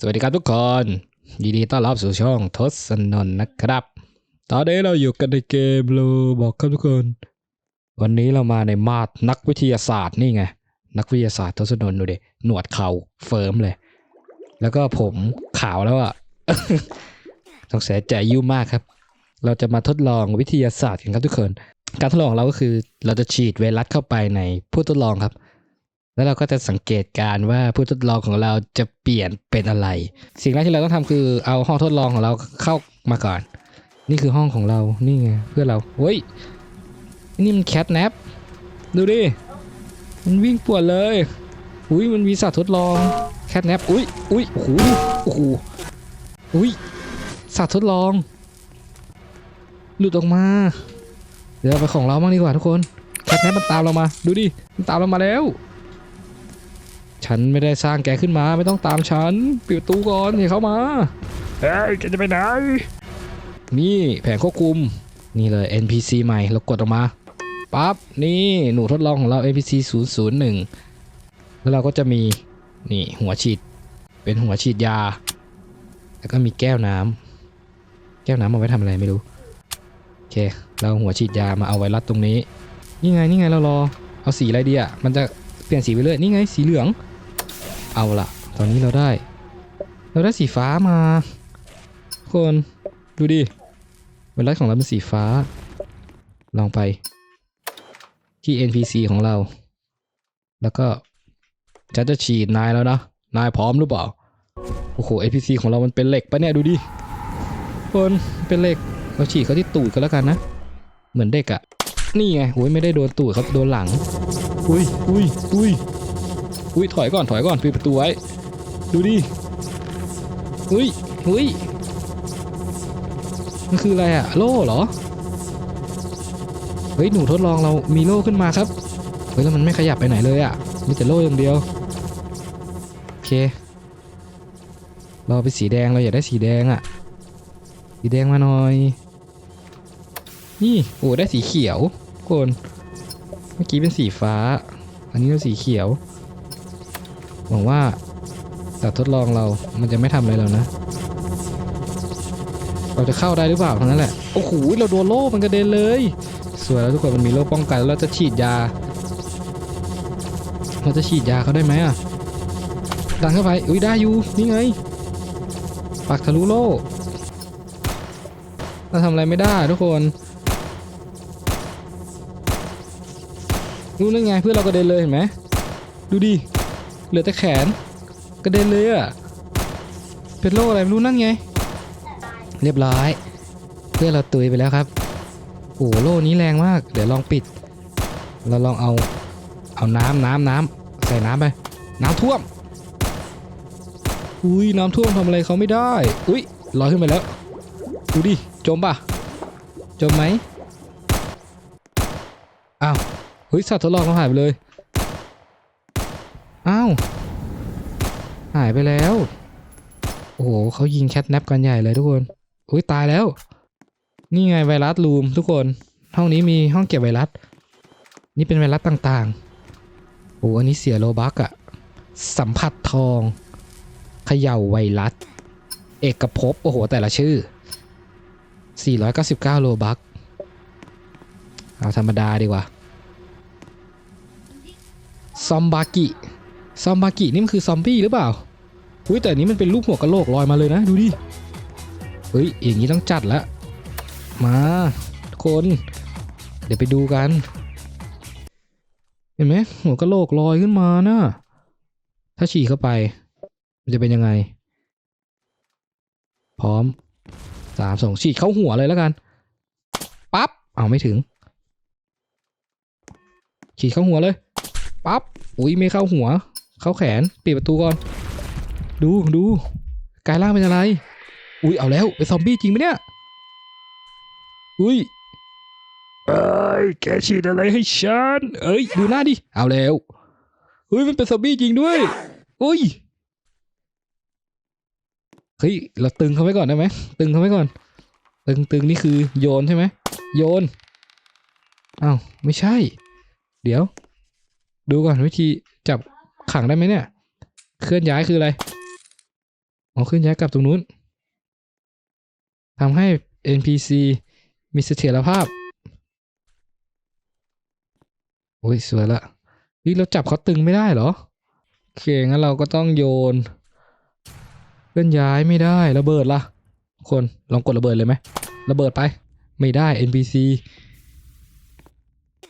สวัสดีครับทุกคน ยินดีต้อนรับสู่ช่องทศนนนะครับ ตอนนี้เราอยู่กันในเกมโลบอกครับทุกคน วันนี้เรามาในมาดนักวิทยาศาสตร์นี่ไง นักวิทยาศาสตร์ทศนนดูดิหนวดเขาเฟิร์มเลย แล้วก็ผมขาวแล้วอะสงสัยใจยุ่มากครับ เราจะมาทดลองวิทยาศาสตร์กันครับทุกคน การทดลองเราก็คือเราจะฉีดไวรัสเข้าไปในผู้ทดลองครับ แล้วเราก็จะสังเกตการ์ว่าผู้ทดลองของเราจะเปลี่ยนเป็นอะไร สิ่งแรกที่เราต้องทำคือเอาห้องทดลองของเราเข้ามาก่อน นี่คือห้องของเรานี่ไงเพื่อเราเฮ้ยนี่มันแคทแนปดูดิมันวิ่งปวดเลยอุ้ยมันมีสัตว์ทดลองแคทแนปอุ้ยอุ้ยโอ้โหโอ้โหอุ้ยสัตว์ทดลอง หลุดออกมา เดี๋ยวไปของเราบ้างดีกว่าทุกคนแคทแนปมันตามเรามา ดูดิมันตามเรามาแล้ว ฉันไม่ได้สร้างแกขึ้นมาไม่ต้องตามฉันปิดประตูก่อนอย่าเข้ามาเฮ้ยแกจะไปไหน นี่แผงควบคุม นี่เลย NPC ใหม่เรากดออกมาปั๊บนี่หนูทดลองของเรา NPC 001 แล้วเราก็จะมีนี่หัวฉีด เป็นหัวฉีดยา แล้วก็มีแก้วน้ำแก้วน้ำเอาไว้ทำอะไรไม่รู้โอเค เราหัวฉีดยามาเอาไวรัสตรงนี้ นี่ไงนี่ไงเรารอเอาสีอะไรดีอะมันจะเปลี่ยนสีไปเรื่อยนี่ไงสีเหลือง เอาละตอนนี้เราได้ เราได้สีฟ้ามาทุกคนดูดิไวรัสของเราเป็นสีฟ้า ลองไป ที่ NPC ของเรา แล้วก็ฉันจะฉีดนายแล้วนะ นายพร้อมหรือเปล่า โอ้โห NPC ของเรามันเป็นเหล็กปะเนี่ยดูดิคนเป็นเหล็กเราฉีดเขาที่ตูดก็แล้วกันนะ เหมือนเด็กอะนี่ไงโอ้ยไม่ได้โดนตูดครับโดนหลัง อุ้ยอุ้ยอุ้ย อุ้ยถอยก่อนถอยก่อนปิดประตูไว้ ดูดิอุ้ยอุ้ยมันคืออะไรอะโล่เหรอเฮ้ยหนูทดลองเรามีโล่ขึ้นมาครับเฮ้ยแล้วมันไม่ขยับไปไหนเลยอะมีแต่โล่อย่างเดียวโอเคเราไปสีแดงเราอยากได้สีแดงอะสีแดงมาหน่อยนี่โอ้ได้สีเขียวคนเมื่อกี้เป็นสีฟ้า อันนี้เป็นสีเขียว หวังว่าสัตว์ทดลองเรา มันจะไม่ทำอะไรเรานะ เราจะเข้าได้หรือเปล่าเท่านั้นแหละ โอ้โห เราโดนโล่มันกระเด็นเลยสวยแล้วทุกคนมันมีโล่ป้องกันแล้วเราจะฉีดยา เราจะฉีดยาเขาได้ไหมอะ ดันเข้าไป อุ้ยได้อยู่ นี่ไง ปักทะลุโล่เราทำอะไรไม่ได้ทุกคนนู่นนั่ไงเพื่อนเรากระเด็นเลยเห็นไหม ดูดิ เหลือแต่แขนกระเด็นเลยอะเป็นโรคอะไรไม่รู้นั่นไง เรียบร้อย เพื่อนเราตุยไปแล้วครับโอ้โหโล่นี้แรงมาก เดี๋ยวลองปิด เราลองเอา เอาน้ำน้ำน้ำใส่น้ำไป น้ำท่วม อุ้ยน้ำท่วมทำอะไรเขาไม่ได้ อุ้ยลอยขึ้นไปแล้ว ดูดิ จมป่ะจมไหมอ้าว เฮ้ยสัตว์ทดลองเขาหายไปเลย อ้าว หายไปแล้ว โอ้โหเขายิงแคทแนปกันใหญ่เลยทุกคน อุ้ยตายแล้ว นี่ไงไวรัสรูมทุกคน ห้องนี้มีห้องเก็บไวรัส นี่เป็นไวรัสต่างๆ โอ้อันนี้เสียโลบักอะสัมผัสทองเขย่าไวรัส เอกภพ โอ้โห แต่ละชื่อ 499 โลบักเอาธรรมดาดีกว่า ซอมบากิ ซอมบากินี่มันคือซอมบี้หรือเปล่า อุ้ยแต่นนี้มันเป็นรูปหัวกะโหลกลอยมาเลยนะดูดิเฮ้ยอย่างนี้ต้องจัดละมาทุกคน เดี๋ยวไปดูกัน เห็นไหมหัวกะโหลกลอยขึ้นมานะถ้าฉี่เข้าไปมันจะเป็นยังไง พร้อมสามสองฉีดเข้าหัวเลยแล้วกันปั๊บเอาไม่ถึง ฉีดเข้าหัวเลยปั๊บอุ้ยไม่เข้าหัว เข้าแขนปิดประตูก่อน ดูดูกายร่างเป็นอะไร อุ้ยเอาแล้วเป็นซอมบี้จริงไหมเนี่ย อุ้ยเอ้ยแกฉีดอะไรให้ฉัน เอ้ยดูหน้าดิ เอาแล้วเฮ้ยมันเป็นซอมบี้จริงด้วยอุ้ยเฮ้ยเราตึงเขาไว้ก่อนได้ไหมตึงเขาไว้ก่อน ตึงตึงนี่คือโยนใช่ไหมโยนอ้าวไม่ใช่ เดี๋ยว ดูก่อนวิธีจับขังได้ไหมเนี่ย เคลื่อนย้ายคืออะไร อ๋อขึ้นย้ายกลับตรงนู้นทำให้ NPC มีเสถียรภาพ โอ้ย สวยละนี่เราจับเขาตึงไม่ได้เหรอ โอเค งั้นเราก็ต้องโยนเคลื่อนย้ายไม่ได้ระเบิดละคนลองกดระเบิดเลยไหมระเบิดไป ไม่ได้ NPC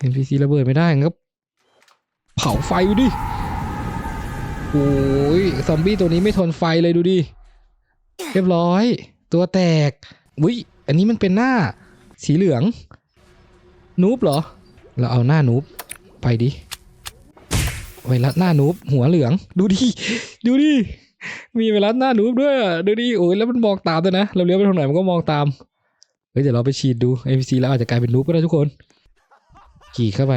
NPC ระเบิดไม่ได้งั้นเผาไฟดูดิโอ้ยซอมบี้ตัวนี้ไม่ทนไฟเลยดูดิ เรียบร้อย ตัวแตกวิอันนี้มันเป็นหน้าสีเหลือง นูบเหรอ เราเอาหน้านูบไปดิไวรัสหน้านูบหัวเหลือง ดูดิ ดูดิ มีไวรัสหน้านูบด้วย ดูดิ โอ้ยแล้วมันมองตามด้วยนะ เราเลี้ยวไปทางไหนมันก็มองตาม เฮ้ยเดี๋ยวเราไปฉีดดู NPC แล้วอาจจะกลายเป็นนูบก็ได้ทุกคน ขี่เข้าไป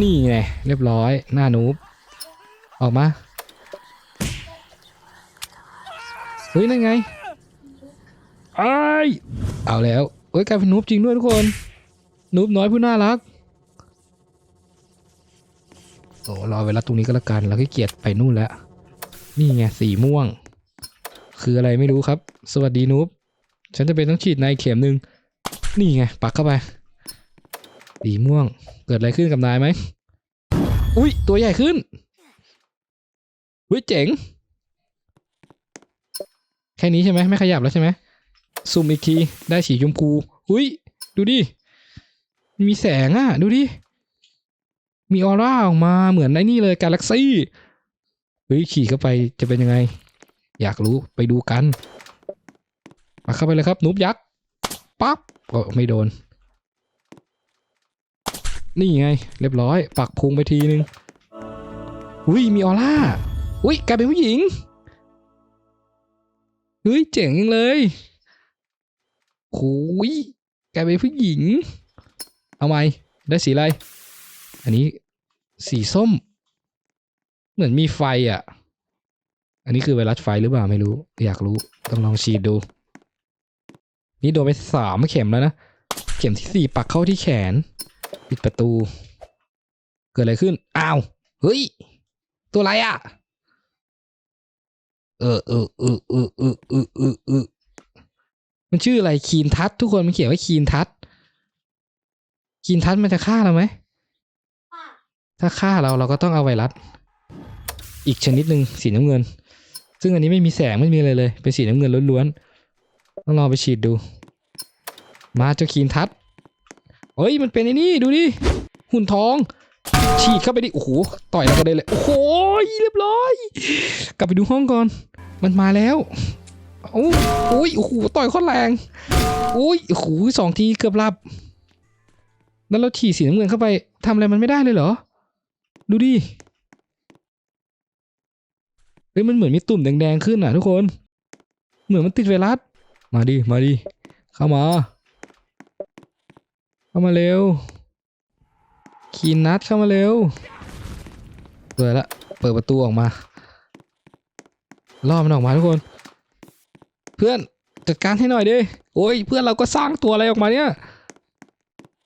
นี่ไง เรียบร้อย หน้านูบออกมา เฮ้ยนั่นไงไอ้ายเอาแล้วเฮ้ยกลายเป็นนูบจริงด้วยทุกคนนูบน้อยผู้น่ารักโอ้รอเวลาตรงนี้ก็แล้วกันเราขี้เกียจไปนู่นแล้ว นี่ไงสีม่วง คืออะไรไม่รู้ครับ สวัสดีนูบฉันจะเป็นต้องฉีดในเข็มหนึ่งนี่ไงปักเข้าไปสีม่วง เกิดอะไรขึ้นกับนายไหมอุ้ยตัวใหญ่ขึ้นอุ้ยเจ๋งแค่นี้ใช่ไหมไม่ขยับแล้วใช่ไหมซูมอีกทีได้สีชมพูอุ้ยดูดิมีแสงอะ ดูดิ มีออร่าออกมาเหมือนไอ้นี่เลยกาแล็กซี่เฮ้ยขี่เข้าไปจะเป็นยังไง อยากรู้ไปดูกันมาเข้าไปเลยครับนุบยักษ์ปั๊บโอ้ไม่โดน นี่ไง เรียบร้อย ปักพุงไปทีนึงอุ้ยมีออร่าอุ้ยกลายเป็นผู้หญิง เฮ้ยเจ๋งจังเลยโอ้ยกลายเป็นผู้หญิง เอาไหมได้สีอะไร อันนี้สีส้ม เหมือนมีไฟอะ อันนี้คือไวรัสไฟหรือเปล่าไม่รู้ อยากรู้ต้องลองฉีดดู นี่โดนไปสามเข็มแล้วนะ เข็มที่สี่ปักเข้าที่แขน ปิดประตู เกิดอะไรขึ้น อ้าว เฮ้ย ตัวอะไรอะ เออเออเออเออเออเออเออเออมันชื่ออะไรคีนทัศทุกคนมันเขียนว่าคีนทัศคีนทัศมันจะฆ่าเราไหมถ้าฆ่าเราเราก็ต้องเอาไวรัสอีกชนิดหนึ่งสีน้ำเงิน ซึ่งอันนี้ไม่มีแสงไม่มีอะไรเลย เป็นสีน้ำเงินล้วนๆต้องลองไปฉีดดู มาเจ้าคีนทัศเฮ้ยมันเป็นไอ้นี่ดูดิหุ่นทองฉีดเข้าไปดิโอ้โหต่อยเราก็ได้เลย โอ้โหเรียบร้อย กลับไปดูห้องก่อน มันมาแล้วโอ้โอ้ยโอ้โหต่อยโคตรแรงโอ้ยโอ้โหสองทีเกือบหลับ แล้วเราฉีดสีน้ำเงินเข้าไปทำอะไรมันไม่ได้เลยเหรอ ดูดิเฮ้ยมันเหมือนมีตุ่มแดงๆขึ้นอะทุกคน เหมือนมันติดไวรัส มาดิ มาดิ เข้ามา เข้ามาเร็วคีนนัดเข้ามาเร็วเปิดละ เปิดประตูออกมา ล่อมันออกมาทุกคน เพื่อนจัดการให้หน่อยดิโอ้ยเพื่อนเราก็สร้างตัวอะไรออกมาเนี่ย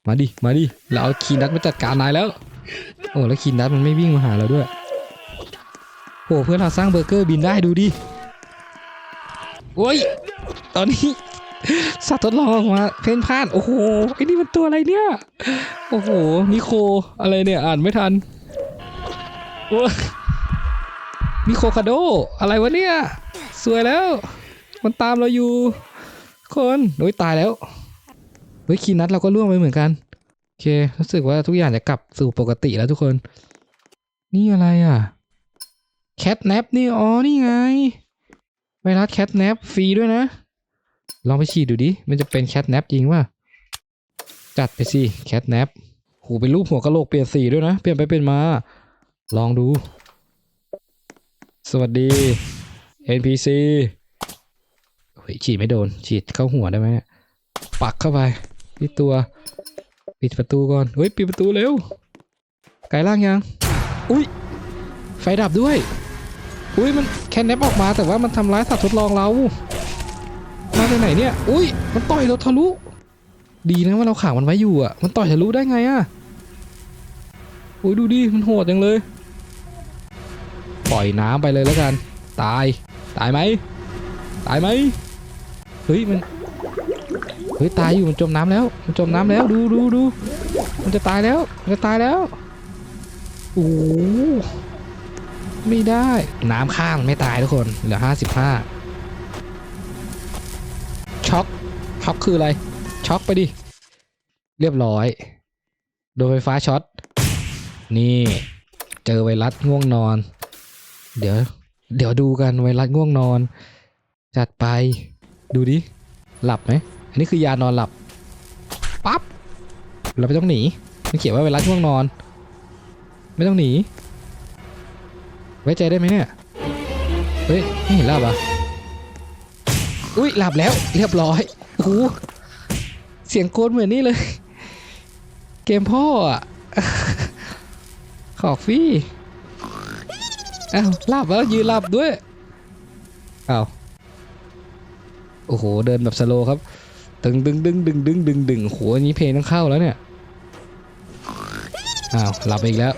มาดิ มาดิ เราเอาคีนนัดมาจัดการนายแล้ว โอ้แล้วคีนนัดมันไม่วิ่งมาหาเราด้วย โอ้เพื่อนเราสร้างเบอร์เกอร์บินได้ดูดิ โอ้ย ตอนนี้สัตว์ทดลองออกมาเพ่นพ่าน โอ้โห ไอ้นี่มันตัวอะไรเนี่ย โอ้โหนิโคอะไรเนี่ยอ่านไม่ทันโอ้ ยนิโคคาโด อะไรวะเนี่ย สวยแล้ว มันตามเราอยู่ คนโอ้ยตายแล้ว เฮ้ยคีนัทเราก็ล่วงไปเหมือนกัน โอเค รู้สึกว่าทุกอย่างจะกลับสู่ปกติแล้วทุกคน นี่อะไรอะ แคทแนปนี่ อ๋อ นี่ไง ไวรัสแคทแนปฟรีด้วยนะ ลองไปฉีดดูดิ มันจะเป็นแคทแนปจริงป่ะจัดไปสิแคทแนปโหเป็นรูปหัวกะโหลกเปลี่ยนสีด้วยนะ เปลี่ยนไปเป็นมา ลองดู สวัสดี NPC เฮ้ยฉีดไม่โดน ฉีดเข้าหัวได้ไหมปักเข้าไปที่ตัว ปิดประตูก่อน เฮ้ย ปิดประตูเร็ว ไกลล่างยัง อุ้ย ไฟดับด้วย อุ้ย มันแคนแนปออกมาแต่ว่ามันทำร้ายสัตว์ทดลองเรา มาจากไหนเนี่ย อุ้ย มันต่อยเราทะลุ ดีนะว่าเราขังมันไว้อยู่อะ มันต่อยทะลุได้ไงอะโอ้ย ดูดิ มันโหดจังเลย ปล่อยน้ำไปเลยแล้วกัน ตาย ตายไหม ตายไหมเฮ้ยมันเฮ้ยตายอยู่มันจมน้ำแล้ว มันจมน้ำแล้วดูดูดูมันจะตายแล้วมันจะตายแล้วโอ้ไม่ได้น้ำข้างไม่ตายทุกคนเหลือห้าสิบห้าช็อกช็อกคืออะไรช็อกไปดิเรียบร้อย โดนไฟฟ้าช็อตนี่ เจอไวรัสง่วงนอน เดี๋ยว เดี๋ยวดูกันไวรัสง่วงนอน จัดไป ดูดิ หลับไหม อันนี้คือยานอนหลับ ปั๊บ เราไม่ต้องหนี มันเขียนว่าไวรัสง่วงนอน ไม่ต้องหนี ไว้ใจได้ไหมเนี่ย เฮ้ย ไม่เห็นหลับอะ อุ้ยหลับแล้ว เรียบร้อยโอ้โหเสียงโกนเหมือนนี่เลย เกมพ่ออะ ขอกฟี่ อ้าวหลับแล้วยืนหลับด้วยอ้าวโอ้โหเดินแบบสโลครับตึงดึงดึงดึงดึงดึงดึงโหอันนี้เพลงต้องเข้าแล้วเนี่ยอ้าวหลับไปอีกแล้ว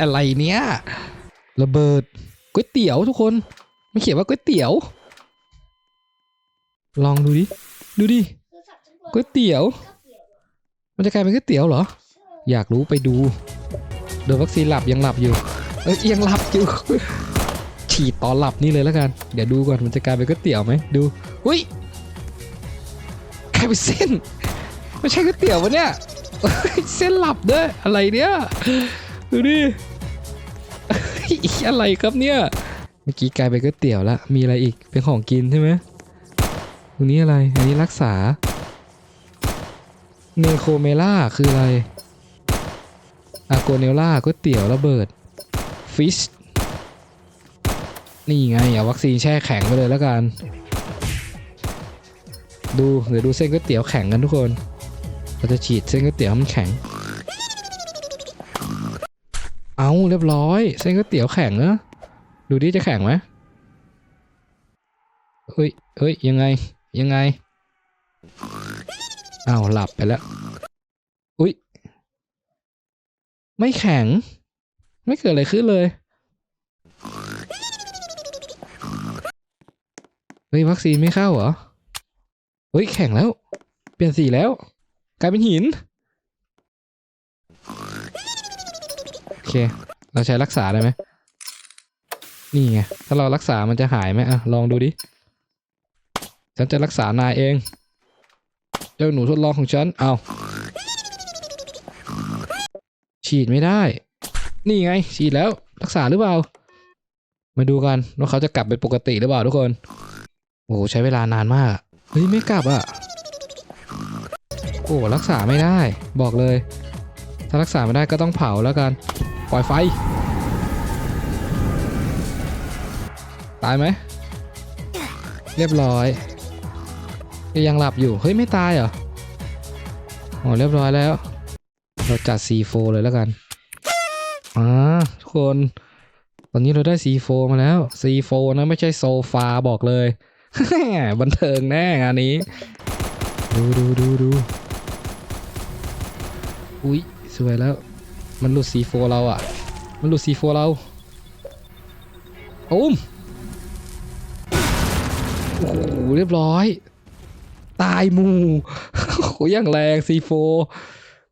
อะไรเนี่ยระเบิดก๋วยเตี๋ยวทุกคนไม่เขียนว่าก๋วยเตี๋ยว ลองดูดิดูดิก๋วยเตี๋ยว มันจะกลายเป็นก๋วยเตี๋ยวเหรอ อยากรู้ไปดูโดนวัคซีนหลับยังหลับอยู่ เอ้ยยังหลับอยู่ ฉีดตอนหลับนี่เลยแล้วกัน เดี๋ยวดูก่อนมันจะกลายเป็นก๋วยเตี๋ยวไหมดูอุ้ยกลายเป็นเส้นไม่ใช่ก๋วยเตี๋ยววะเนี่ยเส้นหลับด้วยอะไรเนี่ยดูดิอะไรครับเนี่ยเมื่อกี้กลายเป็นก๋วยเตี๋ยวแล้วมีอะไรอีกเป็นของกินใช่ไหมตรงนี้อะไรอันนี้รักษาเนโคเมล่าคืออะไรอาโกเนล่าก๋วยเตี๋ยวระเบิด ฟิชนี่ไงเอาวัคซีนแช่แข็งไปเลยแล้วกัน ดูเดี๋ยวดูเส้นก๋วยเตี๋ยวแข็งกันทุกคน เราจะฉีดเส้นก๋วยเตี๋ยวให้มันแข็ง เอาเรียบร้อย เส้นก๋วยเตี๋ยวแข็งนะดูดิจะแข็งไหมเฮ้ยเฮ้ยยังไงยังไงอ้าวหลับไปแล้ว อุ๊ยไม่แข็ง ไม่เกิดอะไรขึ้นเลย เฮ้ยวัคซีนไม่เข้าเหรอ เฮ้ยแข็งแล้ว เปลี่ยนสีแล้ว กลายเป็นหิน โอเค เราใช้รักษาได้ไหม นี่ไง ถ้าเรารักษามันจะหายไหมอะ ลองดูดิ ฉันจะรักษานายเอง เจ้าหนูทดลองของฉัน เอาฉีดไม่ได้ นี่ไงฉีดแล้วรักษาหรือเปล่า มาดูกันว่าเขาจะกลับเป็นปกติหรือเปล่าทุกคน โอ้ใช้เวลานานมาก เฮ้ยไม่กลับอะ โอ้รักษาไม่ได้ บอกเลย ถ้ารักษาไม่ได้ก็ต้องเผาแล้วกัน ปล่อยไฟ ตายไหม เรียบร้อย ยังหลับอยู่ เฮ้ยไม่ตายเหรอ อ๋อเรียบร้อยแล้ว เราจัด C4 เลยแล้วกัน อ่าทุกคน ตอนนี้เราได้ C4 มาแล้ว C4 นะไม่ใช่โซฟาบอกเลย บันเทิงแน่งานนี้ ดูดูดูดูอุ๊ยสวยแล้ว มันหลุด C4 เราอะ มันหลุด C4 เราอุ้มโอ้โหเรียบร้อย ตายมูโอ้โหอย่างแรง C4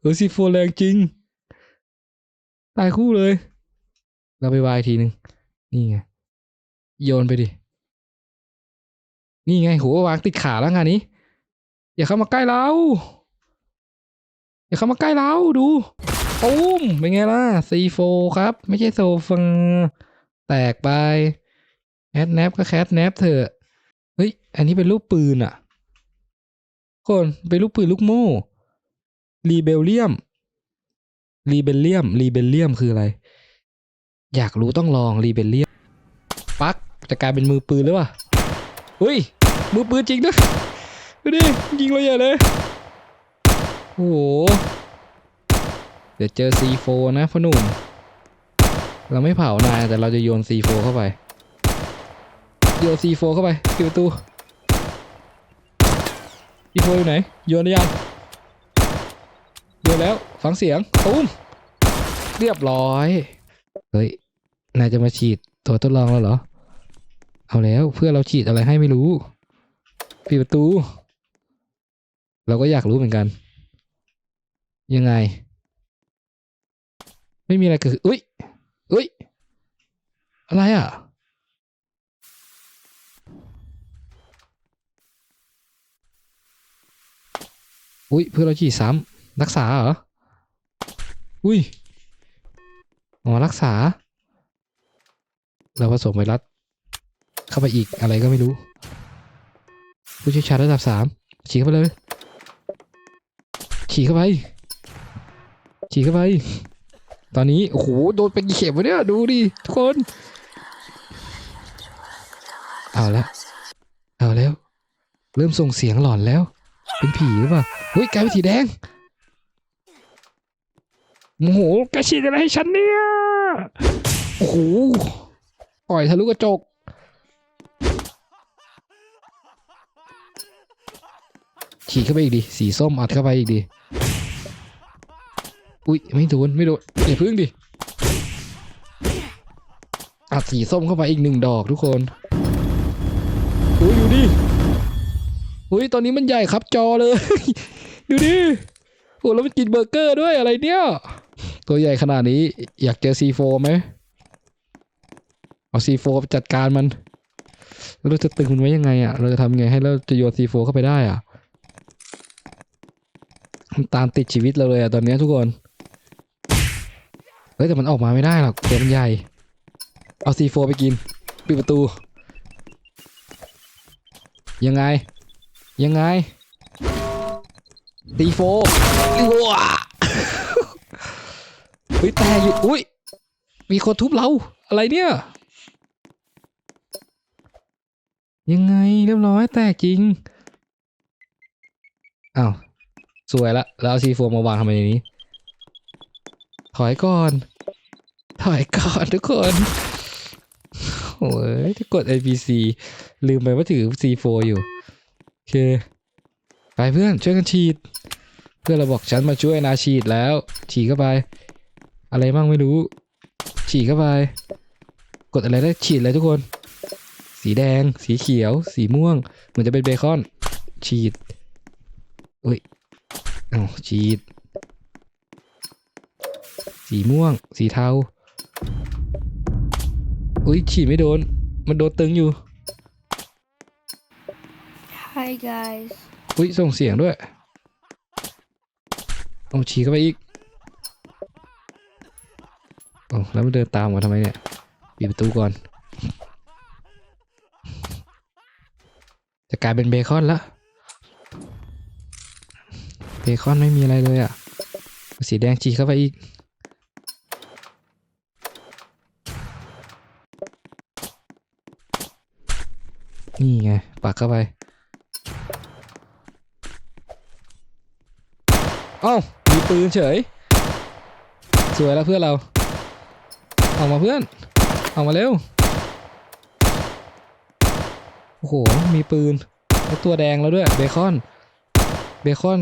เออ C4 แรงจริง ตายคู่เลย เราไปวายทีหนึ่งนี่ไง โยนไปดิ นี่ไงโหวางติดขาแล้วงานนี้ อย่าเข้ามาใกล้เรา อย่าเข้ามาใกล้เราดูปุ้มเป็นไงล่ะ C4 ครับ ไม่ใช่โซฟังแตกไปแคทแนปก็แคทแนปเถอะเฮ้ย อันนี้เป็นลูกปืนอะ คนเป็นลูกปืนลูกโม่รีเบลเลียม รีเบลเลียมรีเบลเลียมคืออะไร อยากรู้ต้องลองรีเบลเลียมปักจะกลายเป็นมือปืนหรือเปล่าเฮ้ย มือปืนจริงด้วยดูดิยิงเราใหญ่เลยโอ้โหเดี๋ยวเจอ C4 นะพ่อหนุ่ม เราไม่เผานายแต่เราจะโยน C4 เข้าไป โยน C4 เข้าไปปิดประตู C4 อยู่ไหน โยนหรือยังโยนแล้วฟังเสียงตุ้มเรียบร้อย เฮ้ย นายจะมาฉีดตัวทดลองแล้วเหรอ เอาแล้วเพื่อเราฉีดอะไรให้ไม่รู้ปิดประตู เราก็อยากรู้เหมือนกัน ยังไง ไม่มีอะไรเกิดอุ้ยอุ้ย อะไรอะ อุ้ยเพื่อเราฉีดซ้ำรักษาเหรอ อุ้ยอ๋อรักษา เราผสมไวรัสเข้าไปอีกอะไรก็ไม่รู้ ผู้เชี่ยวชาญระดับสามฉีดเข้าไปเลย ฉีดเข้าไป ฉีดเข้าไป ตอนนี้ โอ้โห โดนเป็นเข็มวะเนี่ย ดูดิ ทุกคน เอาแล้วเอาแล้ว เริ่มส่งเสียงหลอนแล้ว เป็นผีหรือเปล่าเฮ้ยกลายเป็นสีแดง โอ้โหแกฉีดอะไรให้ฉันเนี่ยโอ้โหปล่อยทะลุกระจกฉีดเข้าไปอีกดิ สีส้มอัดเข้าไปอีกดิ อุ้ยไม่โดนไม่โดนอย่าพึ่งดิ อัดสีส้มเข้าไปอีกหนึ่งดอกทุกคนอุ้ยดูดิอุ้ยตอนนี้มันใหญ่ครับจอเลย ดูดิโอ้แล้วมันกินเบอร์เกอร์ด้วยอะไรเนี่ย ตัวใหญ่ขนาดนี้อยากเจอซีโฟไหมเอาซีโฟจัดการมันแล้วเราจะตึงมันไว้ยังไงอะ เราจะทำไงให้เราจะโยนซีโฟเข้าไปได้อะมันตามติดชีวิตเราเลยอะตอนนี้ทุกคนเฮ้ยแต่มันออกมาไม่ได้หรอกตัวมันใหญ่ เอาซีโฟไปกินปิดประตู ยังไง ยังไงตีโฟว้า เฮ้ยแต่อยู่อุ้ยมีคนทุบเรา อะไรเนี่ย ยังไงเรียบร้อยแตกจริงอ้าวสวยละ แล้วเอาซีโฟมาวางทำไมในนี้ ถอยก่อน ถอยก่อนทุกคนโอ้ยที่กด NPC ลืมไปว่าถือ C4 อยู่ โอเค ไปเพื่อนช่วยกันฉีด เพื่อนเราบอกฉันมาช่วยนาฉีดแล้ว ฉีดเข้าไป อะไรบ้างไม่รู้ ฉีดเข้าไป กดอะไรได้ฉีดเลยทุกคน สีแดง สีเขียว สีม่วง เหมือนจะเป็นเบคอน ฉีดอุ้ยเอาฉีด สีม่วง สีเทาอุ้ยฉีดไม่โดน มันโดนตึงอยู่ Hi guys. อุ้ยส่งเสียงด้วยเอาฉีดเข้าไปอีกโอ้ แล้วมันเดินตามมาทำไมเนี่ยปิดประตูก่อน จะกลายเป็นเบคอนแล้วเบคอนไม่มีอะไรเลยอะ สีแดงฉีดเข้าไปอีกนี่ไง ปักเข้าไป เอ้ามีปืนเฉย สวยแล้วเพื่อนเรา ออกมาเพื่อน ออกมาเร็ว โอ้โห มีปืนแล้วตัวแดงแล้วด้วย เบคอน เบคอน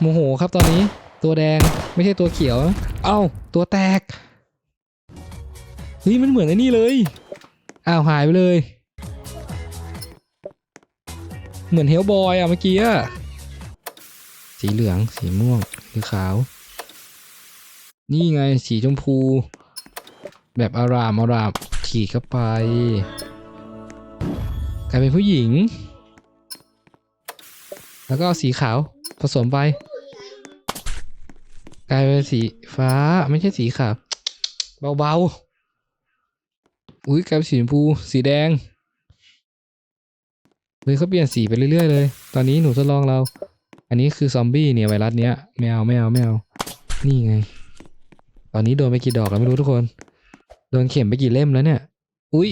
โมโหครับตอนนี้ ตัวแดงไม่ใช่ตัวเขียว เอ้า ตัวแตก เฮ้ย มันเหมือนไอ้นี่เลย อ้าวหายไปเลย เหมือนเฮลบอยอะเมื่อกี้อะสีเหลือง สีม่วง สีขาว นี่ไง สีชมพู แบบอารามอารามฉีดเข้าไปกลายเป็นผู้หญิง แล้วก็เอาสีขาวผสมไป กลายเป็นสีฟ้าไม่ใช่สีขาวเบาๆ อุ้ยกลายเป็นสีชมพูสีแดงเฮ้ยเขาเปลี่ยนสีไปเรื่อยๆเลย ตอนนี้หนูทดลองเรา อันนี้คือซอมบี้เนี่ยไวรัสเนี้ยไม่เอาไม่เอาไม่เอา นี่ไง ตอนนี้โดนไปกี่ดอกแล้วไม่รู้ทุกคน โดนเข็มไปกี่เล่มแล้วเนี่ย อุ้ย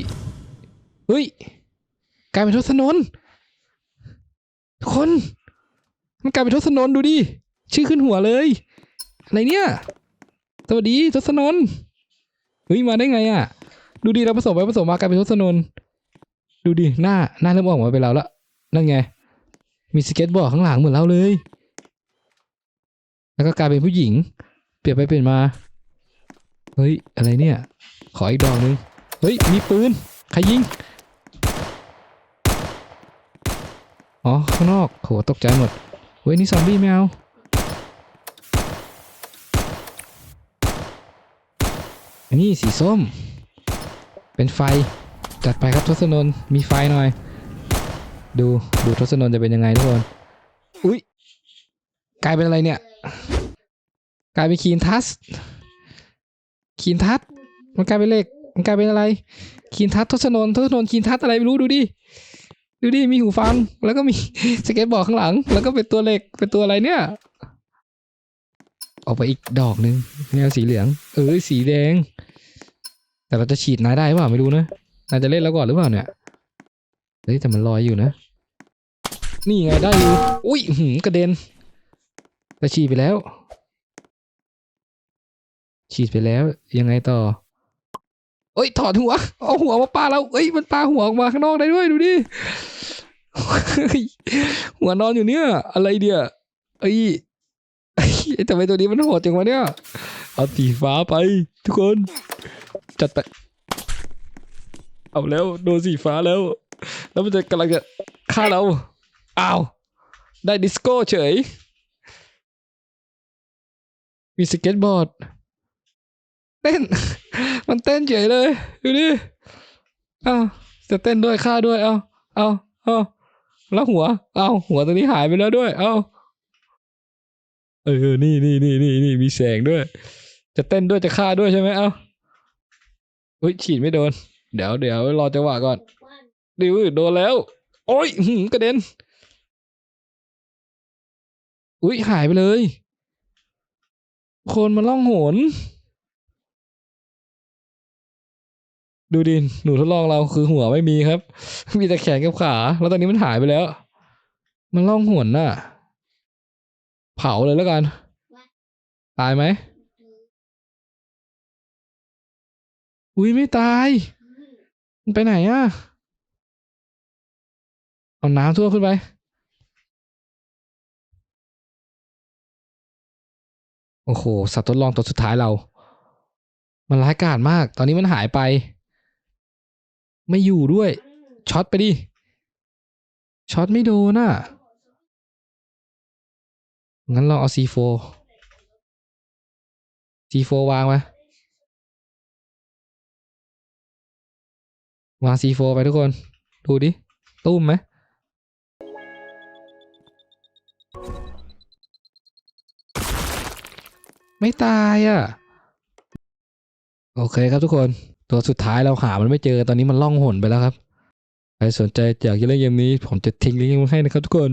อุ้ย กลายเป็นทศนนทุกคน มันกลายเป็นทศนนดูดิ ชื่อขึ้นหัวเลย อะไรเนี่ย สวัสดีทศนนเฮ้ยมาได้ไงอะ ดูดิเราผสมไปผสมมากลายเป็นทศนนดูดิ หน้า หน้าเริ่มออกมาเป็นเราละ นั่นไง มีสเก็ตบอร์ดข้างหลังเหมือนเราเลย แล้วก็กลายเป็นผู้หญิง เปลี่ยนไปเปลี่ยนมา เฮ้ย อะไรเนี่ย ขออีกดอกนึง เฮ้ย มีปืน ใครยิง อ๋อ ข้างนอก โห ตกใจหมด เฮ้ย นี่ซอมบี้ไม่เอาอันนี้สีส้ม เป็นไฟ จัดไปครับทศนนมีไฟหน่อย ดู ดูทศนนจะเป็นยังไงทุกคน อุ้ย กลายเป็นอะไรเนี่ย กลายเป็นคีนทัสคีนทัส มันกลายเป็นเหล็กมันกลายเป็นอะไรคีนทัสทศนนทศนนคีนทัสอะไรไม่รู้ดูดิดูดิมีหูฟัง แล้วก็มีสเก็ตบอร์ดข้างหลัง แล้วก็เป็นตัวเหล็กเป็นตัวอะไรเนี่ยออกไปอีกดอกหนึ่งแนวสีเหลือง เออสีแดง แต่เราจะฉีดนายได้เปล่าไม่รู้นะนายจะเล่นแล้วก่อนหรือเปล่าเนี่ยเฮ้ยแต่มันลอยอยู่นะ นี่ไงได้อยู่อุ้ยหือกระเด็นแต่ฉีดไปแล้ว ฉีดไปแล้วยังไงต่อ เอ้ยถอดหัว เอาหัวมาปาเราเอ้ยมันปาหัวออกมาข้างนอกได้ด้วยดูดิหัวนอนอยู่เนี่ย อะไรเดียเอ้ยเอ้ทำไมตัวนี้มันโหดจังวะเนี่ยเอาสีฟ้าไป ทุกคน จัดไปเอาแล้วโดนสีฟ้าแล้ว แล้วมันจะกำลังจะฆ่าเราอ้าวได้ดิสโก้เฉย มีสเก็ตบอร์ด ต้น มันเต้นเฉยเลย ดูดิอ้าวจะเต้นด้วยฆ่าด้วย เอาเอาเอาแล้วหัว เอาหัวตรงนี้หายไปแล้วด้วย เอาเออ นี่นี่นี่นี่นี่มีแสงด้วย จะเต้นด้วยจะฆ่าด้วยใช่ไหมเอาอุ้ยฉีดไม่โดน เดี๋ยวเดี๋ยวรอจังหวะก่อน ดิวโดนแล้ว โอ้ยกระเด็น อุ้ยหายไปเลย คนมันล่องหน ดูดิหนูทดลองเราคือหัวไม่มีครับ มีแต่แขนกับขา แล้วตอนนี้มันหายไปแล้ว มันล่องหนน่ะ เผาเลยแล้วกัน ตายไหมอุ้ยไม่ตาย มันไปไหนอะ เอาน้ำท่วมขึ้นไป โอ้โห สัตว์ทดลองตัวสุดท้ายเรา มันร้ายกาจมาก ตอนนี้มันหายไป ไม่อยู่ด้วยช็อตไปดิช็อตไม่โดนอะ งั้นลองเอา C4 C4 วางไว้วาง C4 ไปทุกคน ดูดิ ตุ้มไหมไม่ตายอะ โอเคครับทุกคน ตัวสุดท้ายเราหามันไม่เจอตอนนี้มันล่องหนไปแล้วครับใครสนใจอยากจะเล่นเกมนี้ ผมจะทิ้งลิงก์ให้นะครับทุกคน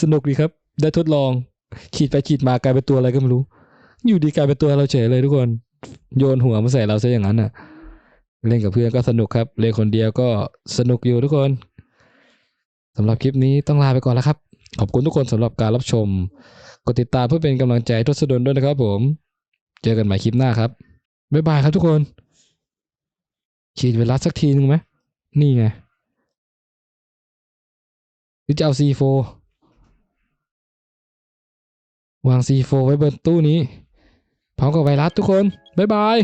สนุกดีครับ ได้ทดลองฉีดไปฉีดมากลายเป็นตัวอะไรก็ไม่รู้ อยู่ดีกลายเป็นตัวเราเฉยเลยทุกคน โยนหัวมาใส่เราซะอย่างนั้นอะ เล่นกับเพื่อนก็สนุกครับ เล่นคนเดียวก็สนุกอยู่ทุกคนสำหรับคลิปนี้ต้องลาไปก่อนแล้วครับ ขอบคุณทุกคนสำหรับการรับชม กดติดตามเพื่อเป็นกำลังใจทศดลด้วยนะครับผม เจอกันใหม่คลิปหน้าครับ บ๊ายบายครับทุกคน ฉีดไวรัสสักทีนึงไหมนี่ไง หรือจะเอา C4 วาง C4 ไว้บนตู้นี้พร้อมกับไวรัสทุกคน บ๊ายบาย